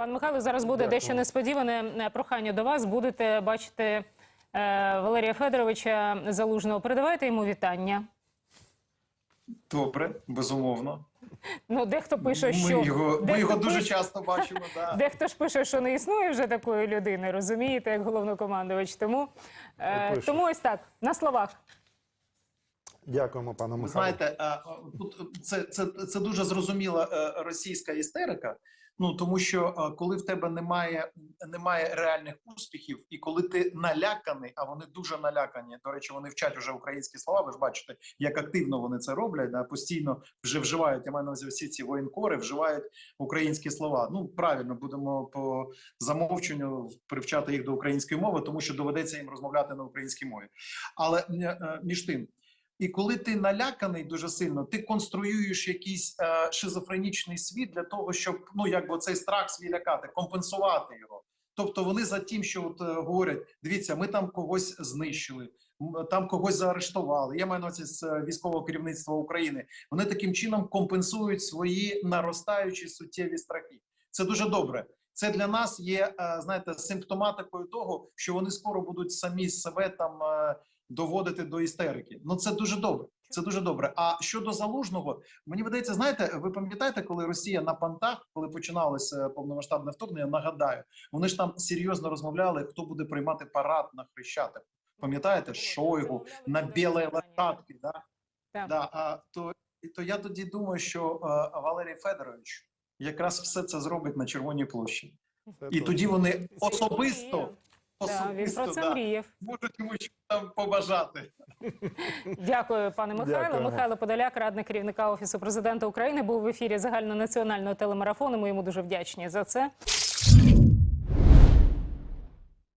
Пан Михайло, зараз буде Дякую. дещо несподіване е, прохання до вас. Будете бачити е, Валерія Федоровича Залужного. Передавайте йому вітання. Добре, безумовно. Ну, дехто пише, ми що його, ми дехто його дуже пише- часто бачимо. Да. Дехто ж пише, що не існує вже такої людини, розумієте, як головнокомандувач. Тому, е, тому ось так, на словах. Дякуємо, пане Михайло. знаєте, а, а, тут це, це, це дуже зрозуміла е, російська істерика. Ну тому що коли в тебе немає, немає реальних успіхів, і коли ти наляканий, а вони дуже налякані. До речі, вони вчать вже українські слова. Ви ж бачите, як активно вони це роблять. Да, постійно вже вживають. Я маю на увазі всі ці воєнкори вживають українські слова. Ну правильно будемо по замовченню привчати їх до української мови, тому що доведеться їм розмовляти на українській мові. Але е, е, між тим. І коли ти наляканий дуже сильно, ти конструюєш якийсь е, шизофренічний світ для того, щоб ну якби цей страх свій лякати, компенсувати його. Тобто вони за тим, що от, е, говорять: дивіться, ми там когось знищили, там когось заарештували. Я маю на увазі з е, військового керівництва України. Вони таким чином компенсують свої наростаючі суттєві страхи. Це дуже добре. Це для нас є, е, знаєте, симптоматикою того, що вони скоро будуть самі себе там е, доводити до істерики. Ну це дуже добре. Це дуже добре. А щодо залужного, мені видається, знаєте, ви пам'ятаєте, коли Росія на пантах, коли починалося повномасштабне вторгнення, нагадаю, вони ж там серйозно розмовляли, хто буде приймати парад на Хрещатик. Пам'ятаєте, Шойгу на білій лошадці, да? Так. Да, а, то, то я тоді думаю, що е, Валерій Федорович якраз все це зробить на Червоній площі. Це І точно. тоді вони особисто, Так, він про це да, мріяв. можуть йому щось там побажати. Дякую, пане Михайло. Дякую. Михайло Подоляк, радник керівника офісу президента України, був в ефірі загальнонаціонального телемарафону. Ми йому дуже вдячні за це.